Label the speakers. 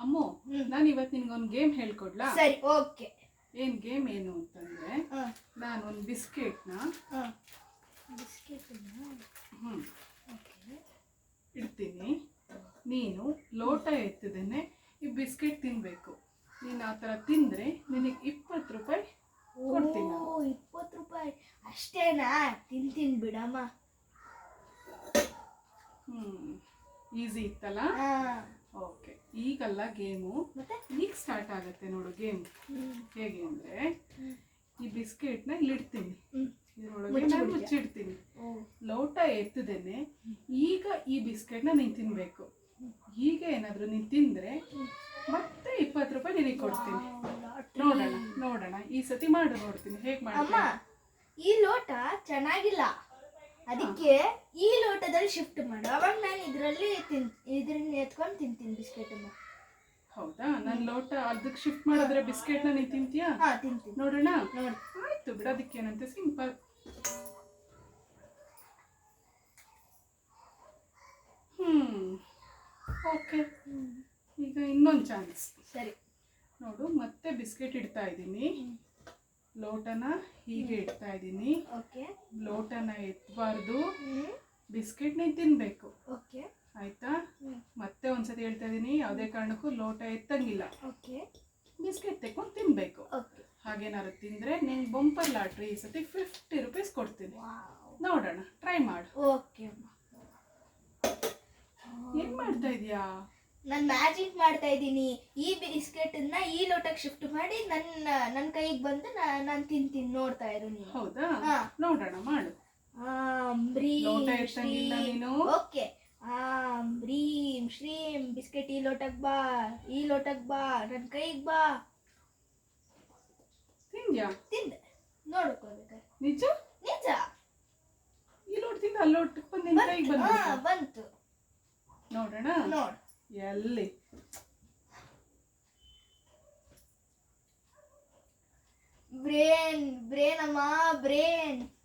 Speaker 1: ಅಮ್ಮು ನಾನು ಇವತ್ತು ನಿನ್ಗೊಂದು ಗೇಮ್ ಹೇಳ್ಕೊಡ್ಲಾ?
Speaker 2: ಸರಿ ಓಕೆ
Speaker 1: ಏನ್ ಗೇಮ್ ಏನು ಅಂತಂದ್ರೆ ನಾನು ಒಂದು ಬಿಸ್ಕೆಟ್ನ ಹ್ಮ್.
Speaker 2: ಓಕೆ
Speaker 1: ಇಡ್ತೀನಿ. ನೀನು ಲೋಟ ಎತ್ತಿದೇನೆ ಈ ಬಿಸ್ಕೆಟ್ ತಿನ್ಬೇಕು. ನೀನು ಆ ಥರ ತಿಂದ್ರೆ ನಿನಗೆ ಇಪ್ಪತ್ತು ರೂಪಾಯಿ ಕೊಡ್ತೀನಿ.
Speaker 2: ಓ ಇಪ್ಪತ್ತು ರೂಪಾಯಿ. ಅಷ್ಟೇನಾ? ತಿಂತೀನಿ ಬಿಡಮ್ಮ.
Speaker 1: ಹ್ಮ್. ಈಸಿ ಇತ್ತಲ್ಲ?
Speaker 2: ಹಾ.
Speaker 1: ಓಕೆ ಈಗಲ್ಲ ಗೇಮು. ಈಗ ಸ್ಟಾರ್ಟ್ ಆಗುತ್ತೆ ನೋಡು ಗೇಮ್. ಹೇಗೆ ಅಂದ್ರೆ. ಈ ಬಿಸ್ಕೆಟ್ನ ಇಲ್ಲಿಡ್ತೀನಿ. ಇದ್ರೊಳಗೆ ನಾನು? ಮುಚ್ಚಿಡ್ತೀನಿ. ಲೋಟ ಎತ್ತದೇನೆ ಈಗ ಈ ಬಿಸ್ಕೆಟ್ನ ನೀನು ತಿನ್ಬೇಕು. ಈಗ ಏನಾದರೂ ನೀನು ತಿಂದ್ರೆ ಮತ್ತೆ ಇಪ್ಪತ್ತು ರೂಪಾಯಿ ನಿನಗೆ ಕೊಡ್ತೀನಿ. ನೋಡೋಣ ನೋಡೋಣ. ಈ ಸತಿ ಮಾಡು ನೋಡ್ತೀನಿ. ಹೇಗೆ
Speaker 2: ಅಮ್ಮ ಈ ಲೋಟ ಚೆನ್ನಾಗಿಲ್ಲ. ಅದಕ್ಕೆ ಈ ಲೋಟದಲ್ಲಿ ಶಿಫ್ಟ್ ಮಾಡು. ಅವಾಗ ನಾನು ಇದರಲ್ಲಿ ತಿನ್ ಇದರಿಂದ ಎತ್ಕೊಂಡು ತಿಂತೀನಿ ಬಿಸ್ಕೆಟ್
Speaker 1: ಹೌದಾ? ನನ್ನ ಲೋಟ ಅದಕ್ಕೆ ಶಿಫ್ಟ್ ಮಾಡಿದ್ರೆ ಬಿಸ್ಕೆಟ್ನ ನೀನು ತಿಂತೀಯಾ?
Speaker 2: ಹಾ ತಿಂತೀನಿ.
Speaker 1: ನೋಡೋಣ.
Speaker 2: ನೋಡಿ.
Speaker 1: ಆಯ್ತು ಬಿಡೋದಕ್ಕೇನಂತೆ ಸಿಂಪಲ್ ಹ್ಮ್ ಓಕೆ. ಈಗ ಇನ್ನೊಂದು ಚಾನ್ಸ್
Speaker 2: ಸರಿ.
Speaker 1: ನೋಡು ಮತ್ತೆ ಬಿಸ್ಕೆಟ್ ಇಡ್ತಾ ಇದ್ದೀನಿ. ಲೋಟನ ಹೀಗೆ ಇಡ್ತಾ ಇದ್ದೀನಿ.
Speaker 2: ಓಕೆ.
Speaker 1: ಲೋಟನ ಎತ್ತಬಾರ್ದು
Speaker 2: ಹ್ಮ್.
Speaker 1: ಬಿಸ್ಕೆಟ್ ನೀನು ತಿನ್ಬೇಕು.
Speaker 2: ಓಕೆ.
Speaker 1: ಆಯ್ತಾ. ಮತ್ತೆ ಒಂದ್ಸತಿ ಹೇಳ್ತಾ ಇದ್ದೀನಿ ಯಾವುದೇ ಕಾರಣಕ್ಕೂ ಲೋಟ ಎತ್ತಂಗಿಲ್ಲ.
Speaker 2: ಓಕೆ.
Speaker 1: ಬಿಸ್ಕೆಟ್ ತೆಕ್ಕೊಂಡು ತಿನ್ಬೇಕು. ಹಾಗೇನಾದ್ರು ತಿಂದ್ರೆ ನಿಂಗೆ ಬಂಪರ್ ಲಾಟ್ರಿ ಈ ಸತಿ ಫಿಫ್ಟಿ ರುಪೀಸ್ ಕೊಡ್ತೀನಿ. ನೋಡೋಣ ಟ್ರೈ ಮಾಡು.
Speaker 2: ಓಕೆ ಅಮ್ಮ.
Speaker 1: ಏನ್ ಮಾಡ್ತಾ ಇದೀಯಾ?
Speaker 2: ನಾನು ಮ್ಯಾಜಿಕ್ ಮಾಡ್ತಾ ಇದ್ದೀನಿ. ಈ ಬಿಸ್ಕೆಟ್ ಅನ್ನ ಈ ಲೋಟಕ್ಕೆ ಶಿಫ್ಟ್ ಮಾಡಿ ನನ್ನ ನನ್ನ ಕೈಗೆ ಬಂದು ನಾನು ತಿಂತೀನಿ ನೋಡ್ತಾ ಇರು ನೀನು.
Speaker 1: ಹೌದಾ?
Speaker 2: ಹಾ.
Speaker 1: ನೋಡೋಣ ಮಾಡು.
Speaker 2: ಆಂ ಬ್ರೀಂ
Speaker 1: ಲೋಟ ಎತ್ತಂಗಿಲ್ಲ
Speaker 2: ಶ್ರೀಂ.
Speaker 1: ನೀನು?
Speaker 2: ಓಕೆ. ಆಂ ಬ್ರೀಂ ಶ್ರೀಮ್ ಬಿಸ್ಕೆಟ್ ಈ ಲೋಟಕ್ ಬಾ ಈ ಲೋಟಕ್ ಬಾ ನನ್ನ ಕೈಗೆ ಬಾ.
Speaker 1: ತಿಂದ್ಯಾ?
Speaker 2: ತಿಂದೆ. ನೋಡ್ಕೋಬೇಕಾರೆ
Speaker 1: ನಿಜ?
Speaker 2: ನಿಜ.
Speaker 1: ಈ ಲೋಟದಿಂದ ಅಲ್ಲಿ ಲೋಟಕ್ಕೆ ಬಂದು ನಿನ್ ಕೈಗೆ.
Speaker 2: ಹಾ, ಬಂತು.
Speaker 1: ನೋಡೋಣ.
Speaker 2: ನೋಡ್.
Speaker 1: ಎಲ್ಲಿ?
Speaker 2: ಬ್ರೇನ್ ಬ್ರೇನ್ ಅಮ್ಮ ಬ್ರೇನ್.